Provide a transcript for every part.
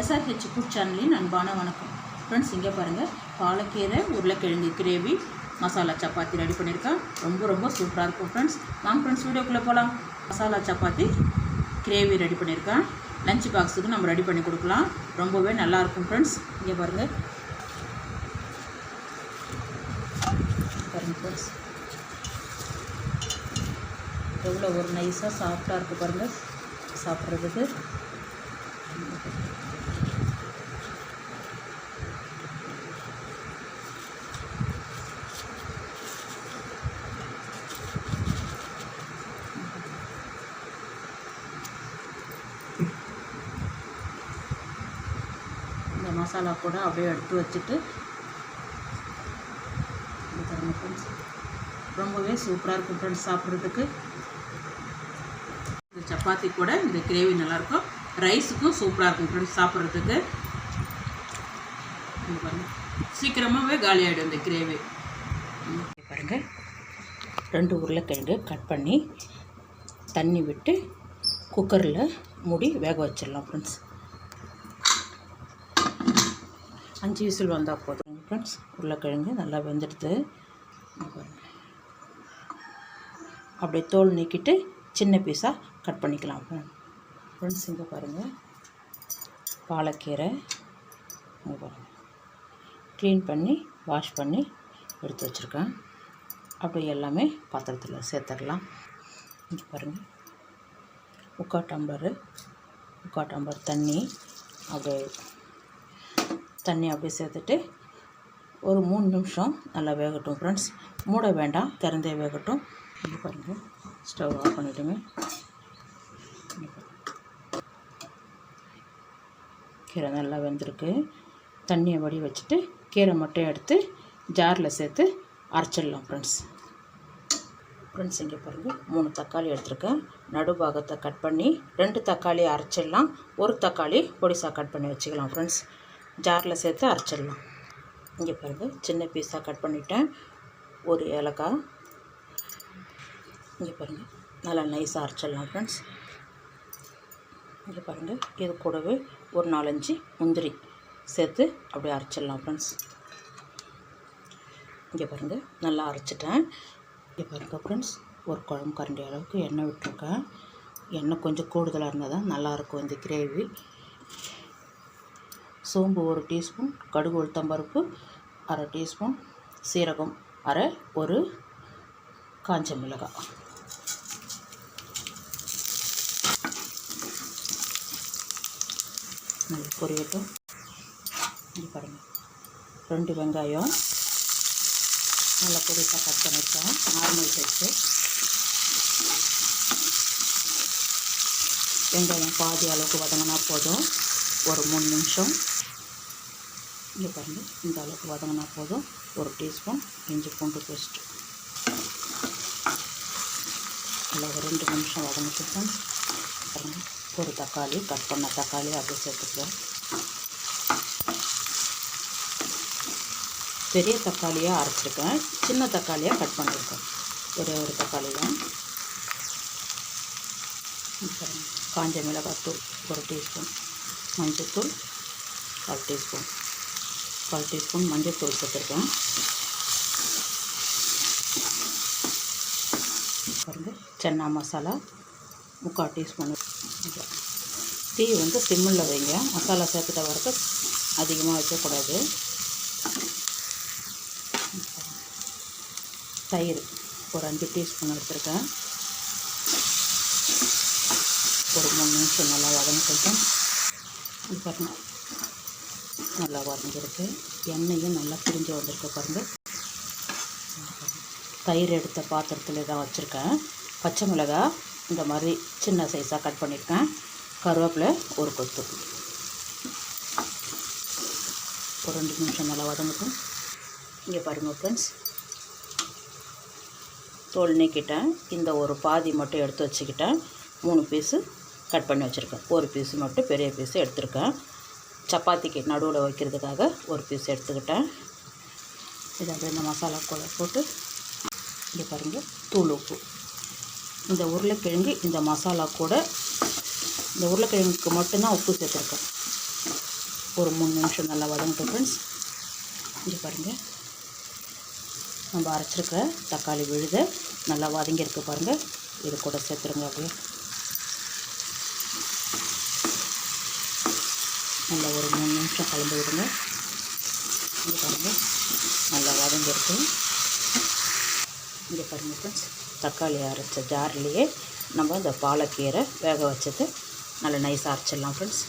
SRH food சேனலின் அன்பான வணக்கம். ஃப்ரெண்ட்ஸ் இங்கே பாருங்கள் பாலக்கீரை உருளைக்கிழங்கு கிரேவி மசாலா சப்பாத்தி ரெடி பண்ணியிருக்கேன் ரொம்ப ரொம்ப சூப்பராக இருக்கும் ஃப்ரெண்ட்ஸ் வாங்க ஃப்ரெண்ட்ஸ் வீடியோக்குள்ளே போகலாம் மசாலா சப்பாத்தி கிரேவி ரெடி பண்ணியிருக்கேன் லஞ்ச் பாக்ஸுக்கு நம்ம ரெடி பண்ணி கொடுக்கலாம். ரொம்பவே நல்லாயிருக்கும் ஃப்ரெண்ட்ஸ் இங்கே பாருங்கள் பாருங்கள் ஃப்ரெண்ட்ஸ் எவ்வளோ ஒரு நைஸாக சாஃப்டாக இருக்குது பாருங்கள் சாப்பிட்றதுக்கு. மசாலா கூட அப்படியே எடுத்து வச்சுட்டு இது ஃப்ரெண்ட்ஸ் ரொம்பவே சூப்பராக இருக்கும் ஃப்ரெண்ட்ஸ் சாப்பிட்றதுக்கு. இந்த சப்பாத்தி கூட இந்த கிரேவி நல்லாயிருக்கும். ரைஸுக்கும் சூப்பராக இருக்கும் ஃப்ரெண்ட்ஸ் சாப்பிட்றதுக்கு. சீக்கிரமாகவே காலி ஆகிடும் இந்த கிரேவி. பாருங்கள் ரெண்டு உருளைக்கிழங்கு கட் பண்ணி தண்ணி விட்டு குக்கரில் மூடி வேக வச்சிடலாம் ஃப்ரெண்ட்ஸ் அஞ்சு விசில் வந்தால் போதும். ஃப்ரெண்ட்ஸ் உருளைக்கிழங்கு நல்லா வெந்துடுது. அப்படியே தோல் நீக்கிட்டு சின்ன பீஸாக கட் பண்ணிக்கலாம். ஃப்ரெண்ட்ஸ் இங்கே பாருங்கள் பாலக்கீரை. இங்கே பாருங்கள் க்ளீன் பண்ணி வாஷ் பண்ணி எடுத்து வச்சுருக்கேன். அப்படியே எல்லாமே பாத்திரத்தில் சேர்த்துடலாம். இங்கே பாருங்கள் முக்கா டம்ளரு முக்கா டம்ளர் தண்ணி. அப்படியே தண்ணி அப்படியே சேர்த்துட்டு ஒரு மூணு நிமிஷம் நல்லா வேகட்டும் ஃப்ரெண்ட்ஸ் மூட வேண்டாம் திறந்தே வேகட்டும். இங்கே பாருங்கள் ஸ்டவ் ஆஃப் பண்ணிவிடுங்க கீரை நல்லா வெந்திருக்கு. தண்ணியை வடி வச்சுட்டு கீரை மட்டும் எடுத்து ஜாரில் சேர்த்து அரைச்சிடலாம் ஃப்ரெண்ட்ஸ் ஃப்ரெண்ட்ஸ் இங்கே பாருங்கள் மூணு தக்காளி எடுத்துருக்கேன். நடுபாகத்தை கட் பண்ணி ரெண்டு தக்காளி அரைச்சிடலாம். ஒரு தக்காளி பொடிசாக கட் பண்ணி வச்சுக்கலாம் ஃப்ரெண்ட்ஸ் ஜாரில் சேர்த்து அரைச்சிடலாம். இங்கே பாருங்கள் சின்ன பீஸாக கட் பண்ணிட்டேன். ஒரு ஏலக்காய். இங்கே பாருங்கள் நல்லா நைஸாக அரைச்சிடலாம் ஃப்ரெண்ட்ஸ் இங்கே பாருங்கள் இது கூடவே ஒரு நாலஞ்சு முந்திரி சேர்த்து அப்படியே அரைச்சிடலாம் ஃப்ரெண்ட்ஸ் இங்கே பாருங்கள் நல்லா அரைச்சிட்டேன். இங்கே பாருங்கள் ஃப்ரெண்ட்ஸ் ஒரு குழம்பு கரண்டி அளவுக்கு எண்ணெய் விட்டுருக்கேன். எண்ணெய் கொஞ்சம் கூடுதலாக இருந்தால் தான் நல்லாயிருக்கும் இந்த கிரேவி சோம்பு ஒரு டீஸ்பூன் கடுகு உளுத்தம்பருப்பு அரை டீஸ்பூன் சீரகம் அரை ஒரு காஞ்ச மிளகாய். நல்லா பொரியட்டும். பாருங்கள் ரெண்டு வெங்காயம் நல்லா பொடிசாக கட் பண்ணியிருக்கேன் நார்மல் சைஸு வெங்காயம் பாதி அளவுக்கு வதங்கினா போதும். ஒரு மூணு நிமிஷம். இங்கே பாருங்கள் இந்த அளவுக்கு வதங்கினா போதும். ஒரு டீஸ்பூன் இஞ்சி பூண்டு பேஸ்ட்டு நல்லா ஒரு ரெண்டு நிமிஷம் வதங்கிட்டுருக்கோம் பாருங்கள் ஒரு தக்காளி கட் பண்ண தக்காளி அப்படியே சேர்த்துக்குவேன் பெரிய தக்காளியாக அரைச்சிருக்கேன். சின்ன தக்காளியாக கட் பண்ணியிருக்கேன் ஒரே ஒரு தக்காளி தான். காஞ்ச காஞ்ச மிளகாத்தூள் ஒரு டீஸ்பூன். மஞ்சள்தூள் கால் டீஸ்பூன். கால் டீஸ்பூன் மஞ்சள்தூள் சேர்த்துருக்கேன். பாருங்க சன்னா மசாலா முக்கால் டீஸ்பூன். டீ வந்து சிம்மில் வைங்க. மசாலா சேர்த்துட்ட வரைக்கும் அதிகமாக வைக்கக்கூடாது. தயிர் ஒரு அஞ்சு டீஸ்பூன் எடுத்துருக்கேன். ஒரு மூணு நிமிஷம் நல்லா வதங்கிட்டேன் இது நல்லா வதங்கிருக்கு எண்ணெயும் நல்லா பிரிஞ்சு வந்திருக்கு பாருங்க. தயிர் எடுத்த பாத்திரத்தில் தான் வச்சுருக்கேன். பச்சை மிளகாய் இந்த மாதிரி சின்ன சைஸாக கட் பண்ணியிருக்கேன். கருவேப்பிலை ஒரு கொத்து. ஒரு ரெண்டு நிமிஷம் நல்லா வதங்கட்டும். இங்கே பாருங்கள் ஃப்ரெண்ட்ஸ் தோல் நீக்கிட்டேன். இந்த ஒரு பாதி மட்டும் எடுத்து வச்சுக்கிட்டேன். மூணு பீஸு கட் பண்ணி வச்சுருக்கேன். ஒரு பீஸு மட்டும் பெரிய பீஸு எடுத்திருக்கேன். சப்பாத்திக்கு நடுவில் வைக்கிறதுக்காக ஒரு பீஸ் எடுத்துக்கிட்டேன். இதை அப்படியே இந்த மசாலா கூட போட்டு இங்கே பாருங்கள் தூள் உப்பு. இந்த உருளைக்கிழங்கு இந்த மசாலா கூட இந்த உருளைக்கிழங்குக்கு மட்டும்தான் உப்பு சேர்த்துருக்கேன். ஒரு மூணு நிமிஷம் நல்லா வதங்கட்டும் ஃப்ரெண்ட்ஸ் இங்கே பாருங்கள் நம்ம அரைச்சிருக்க தக்காளி விழுத நல்லா வதங்கியிருக்கு பாருங்கள் இது கூட சேர்த்துருங்க அப்படியே. நல்லா ஒரு மூணு நிமிஷம் கலந்து விடுங்க இங்கே பாருங்கள் நல்லா வதங்கியிருக்கு. இங்கே பாருங்கள் ஃப்ரெண்ட்ஸ் தக்காளி அரைச்ச ஜார்லேயே நம்ம இந்த பாலக்கீரை வேக வச்சது நல்லா நைஸாக அரைச்சிடலாம் ஃப்ரெண்ட்ஸ்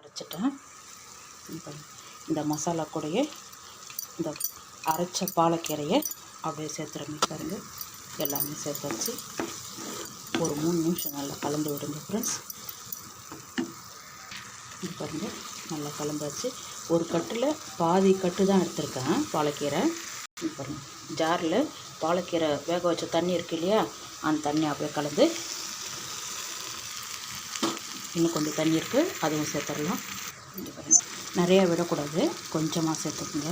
அரைச்சிட்டேன். இந்த மசாலா கூடையே இந்த அரைச்ச பாலக்கீரையை அப்படியே சேர்த்துருங்க பாருங்கள் எல்லாமே சேர்த்து வச்சு ஒரு மூணு நிமிஷம் நல்லா கலந்து விடுங்க ஃப்ரெண்ட்ஸ் இது பாருங்கள் நல்லா கலந்தாச்சு. ஒரு கட்டில் பாதி கட்டு தான் எடுத்திருக்கேன் பாலக்கீரை. இது பாருங்கள் ஜாரில் பாலக்கீரை வேக வச்ச தண்ணி இருக்கு இல்லையா அந்த தண்ணி அப்படியே கலந்து இன்னும் கொஞ்சம் தண்ணி இருக்குது அதுவும் சேர்த்துடலாம். நிறையா விடக்கூடாது கொஞ்சமாக சேர்த்துக்குங்க.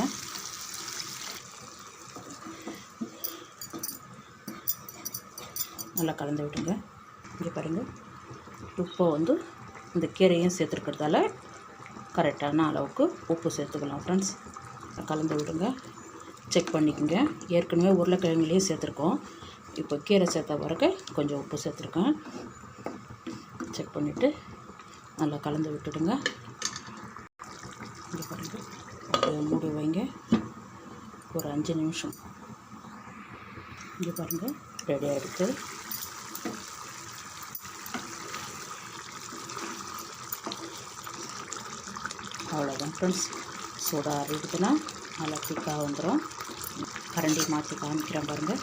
நல்லா கலந்து விட்டுங்க. இங்கே பாருங்கள் உப்பை வந்து இந்த கீரையும் சேர்த்துருக்கிறதால கரெக்டான அளவுக்கு உப்பு சேர்த்துக்கலாம் ஃப்ரெண்ட்ஸ் கலந்து விடுங்க. செக் பண்ணிக்கோங்க. ஏற்கனவே உருளைக்கிழங்குலேயே சேர்த்துருக்கோம். இப்போ கீரை சேர்த்த பிறகு கொஞ்சம் உப்பு சேர்த்துருக்கேன். செக் பண்ணிவிட்டு நல்லா கலந்து விட்டுடுங்க. இங்கே பாருங்கள் அப்படியே மூடி வைங்க. ஒரு அஞ்சு நிமிஷம். இங்கே பாருங்கள் ரெடியாக ஆகிடுது அவ்வளோதான் ஃப்ரெண்ட்ஸ் சூடாக அறிவிதுன்னா நல்லா திக்காக வந்துடும் கரண்டி மாற்றி காமிக்கிறேன் பாருங்கள்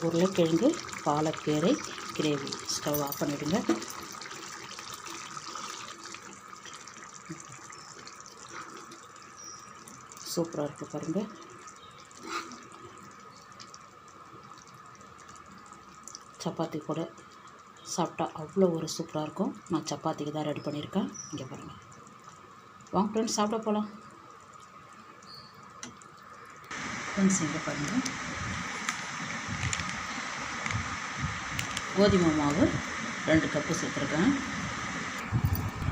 உருளைக்கிழங்கு பாலக்கீரை கிரேவி ஸ்டவ் ஆஃப் பண்ணிவிடுங்க சூப்பராக இருக்குது பாருங்கள் சப்பாத்தி கூட சாப்பிட்டா அவ்வளோ ஒரு சூப்பராக இருக்கும். நான் சப்பாத்திக்கு தான் ரெடி பண்ணியிருக்கேன். இங்கே பாருங்கள் வாங்க ஃப்ரெண்ட்ஸ் சாப்பிட போகலாம் ஃப்ரெண்ட்ஸ் இங்கே பாருங்கள் கோதுமை மாவு ரெண்டு கப்பு சேர்த்துருக்கேன்.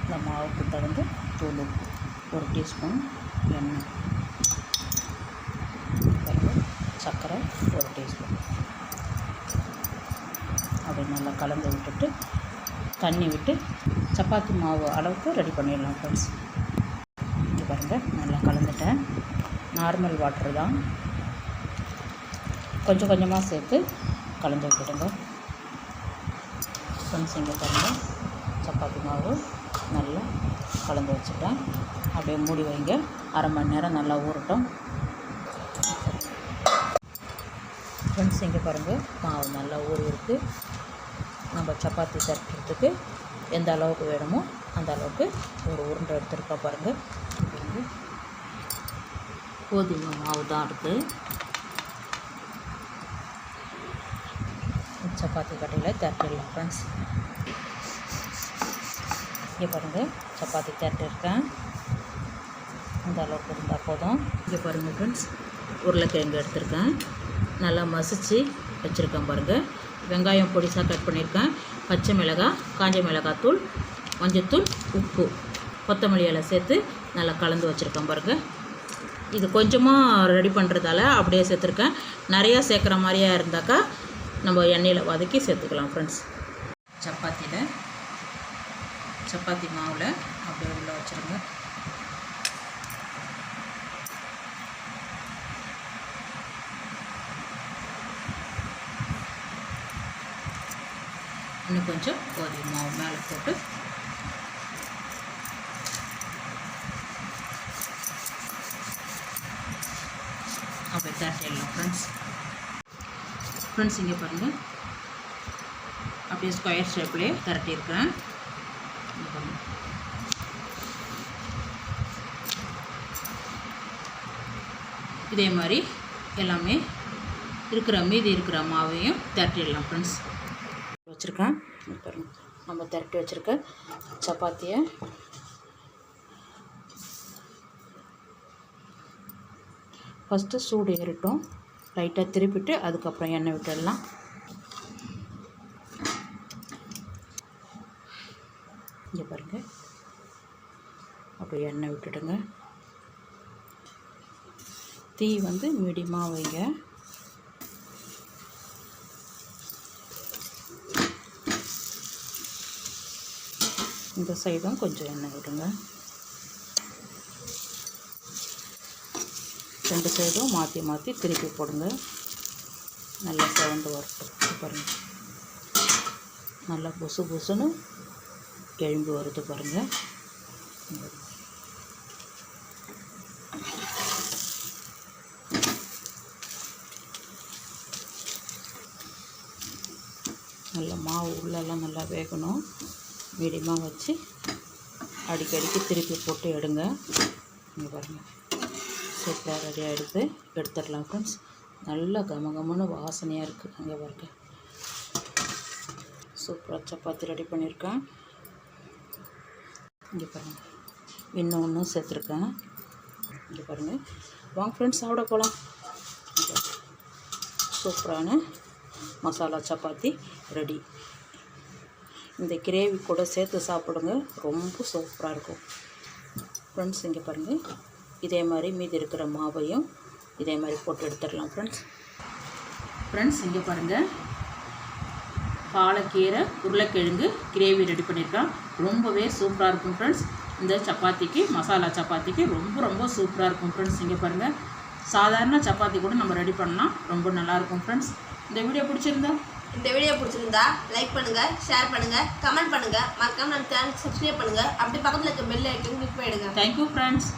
இந்த மாவுக்கு தகுந்த தூள் ஒரு டீஸ்பூன் எண்ணெய். சர்க்கரை ஒரு டீஸ்பூன் அப்படி நல்லா கலந்து விட்டுட்டு தண்ணி விட்டு சப்பாத்தி மாவு அளவுக்கு ரெடி பண்ணிடலாம் ஃப்ரெண்ட்ஸ் இது பாருங்கள் நல்லா கலந்துட்டேன். நார்மல் வாட்டர் தான். கொஞ்சம் கொஞ்சமாக சேர்த்து கலந்து விட்டுடுங்க. ஃப்ரெண்ட்ஸ் இங்கே பாருங்கள் சப்பாத்தி மாவு நல்லா கலந்து வச்சுட்டேன். அப்படியே மூடி வைங்க. அரை மணி நேரம் நல்லா ஊறட்டும். ஃப்ரெண்ட்ஸ் இங்கே பாருங்கள் மாவு நல்லா ஊறி இருக்குது நம்ம சப்பாத்தி தட்டுறதுக்கு எந்த அளவுக்கு வேணுமோ அந்த அளவுக்கு ஒரு உருண்டை எடுத்துருக்கா பாருங்கள் கோதுமை மாவு தான் இருக்குது சப்பாத்தி கட்டையில் திரட்டிடலாம் ஃப்ரெண்ட்ஸ் இங்கே பாருங்கள் சப்பாத்தி திரட்டிருக்கேன் இந்த அளவுக்கு இருந்தால் போதும். இங்கே பாருங்கள் ஃப்ரெண்ட்ஸ் உருளைக்கிழங்கு எடுத்திருக்கேன். நல்லா மசிச்சு வச்சுருக்கேன் பாருங்கள் வெங்காயம் பொடிசாக கட் பண்ணியிருக்கேன் பச்சை மிளகாய் காஞ்ச மிளகாத்தூள் மஞ்சத்தூள் உப்பு கொத்தமல்லி இலை சேர்த்து நல்லா கலந்து வச்சுருக்கேன் பாருங்கள் இது கொஞ்சமாக ரெடி பண்ணுறதால அப்படியே சேர்த்துருக்கேன். நிறையா சேர்க்குற மாதிரியா இருந்தாக்கா நம்ம எண்ணெயில் வதக்கி சேர்த்துக்கலாம் ஃப்ரெண்ட்ஸ் சப்பாத்தியில் சப்பாத்தி மாவில் அப்படியே உள்ள வச்சுருங்க. இன்னும் கொஞ்சம் கோதுமை மாவு மேலே போட்டு அப்படியே தட்டிடலாம் ஃப்ரெண்ட்ஸ் ஃப்ரெண்ட்ஸ் இங்கே பாருங்கள் அப்படியே ஸ்கொயர் ஷேப்லேயே திரட்டியிருக்கிறேன். இதே மாதிரி எல்லாமே இருக்கிற மீதி இருக்கிற மாவையும் திரட்டிடலாம் ஃப்ரெண்ட்ஸ் வச்சுருக்கேன். நம்ம திரட்டி வச்சுருக்க சப்பாத்தியை. ஃபஸ்ட்டு சூடு ஏறட்டும். லைட்டாக திருப்பிட்டு அதுக்கப்புறம் எண்ணெய் விட்டுடலாம். இங்கே பாருங்கள் அப்படியே எண்ணெய் விட்டுடுங்க. தீ வந்து மீடியமாக வைங்க. இந்த சைடும் கொஞ்சம் எண்ணெய் விடுங்க. ரெண்டு சைடும் மாற்றி மாற்றி திருப்பி போடுங்க. நல்லா சிவந்து வரட்டும். பாருங்கள் பாருங்க. நல்லா புசு புசுன்னு எழும்பி வருது பாருங்கள் நல்லா மாவு உள்ளெல்லாம் நல்லா வேகணும். மீடியமாக வச்சு அடிக்கடிக்கு திருப்பி போட்டு எடுங்க. இங்கே பாருங்கள் சூப்பராக ரெடி ஆகிடுது எடுத்துடலாம் ஃப்ரெண்ட்ஸ் நல்லா கமகமன்னு வாசனையாக இருக்குது அங்கே பாருங்க. சூப்பராக சப்பாத்தி ரெடி பண்ணியிருக்கேன். இங்கே பாருங்கள் இன்னும் ஒன்றும் சேர்த்துருக்கேன். இங்கே பாருங்கள் வாங்க ஃப்ரெண்ட்ஸ் சாப்பிட போகலாம் சூப்பரான மசாலா சப்பாத்தி ரெடி இந்த கிரேவி கூட சேர்த்து சாப்பிடுங்க. ரொம்ப சூப்பராக இருக்கும். ஃப்ரெண்ட்ஸ் இங்கே பாருங்கள் இதே மாதிரி மீதி இருக்கிற மாவையும் இதே மாதிரி போட்டு எடுத்துடலாம் ஃப்ரெண்ட்ஸ் ஃப்ரெண்ட்ஸ் இங்கே பாருங்கள் பாலக்கீரை உருளைக்கிழங்கு கிரேவி ரெடி பண்ணியிருக்கேன் ரொம்பவே சூப்பராக இருக்கும் ஃப்ரெண்ட்ஸ் இந்த சப்பாத்திக்கு மசாலா சப்பாத்திக்கு ரொம்ப ரொம்ப சூப்பராக இருக்கும் ஃப்ரெண்ட்ஸ் இங்கே பாருங்கள் சாதாரண சப்பாத்தி கூட நம்ம ரெடி பண்ணால் ரொம்ப நல்லாயிருக்கும் ஃப்ரெண்ட்ஸ் இந்த வீடியோ பிடிச்சிருந்தா இந்த வீடியோ பிடிச்சிருந்தா லைக் பண்ணுங்கள் ஷேர் பண்ணுங்கள் கமெண்ட் பண்ணுங்கள் மறக்காமல் நம்ம சேனல் சப்ஸ்கிரைப் பண்ணுங்கள் அப்படி பக்கத்தில் இருக்க பெல் ஐக்கன் கிளிக் பண்ணிடுங்க. Thank you friends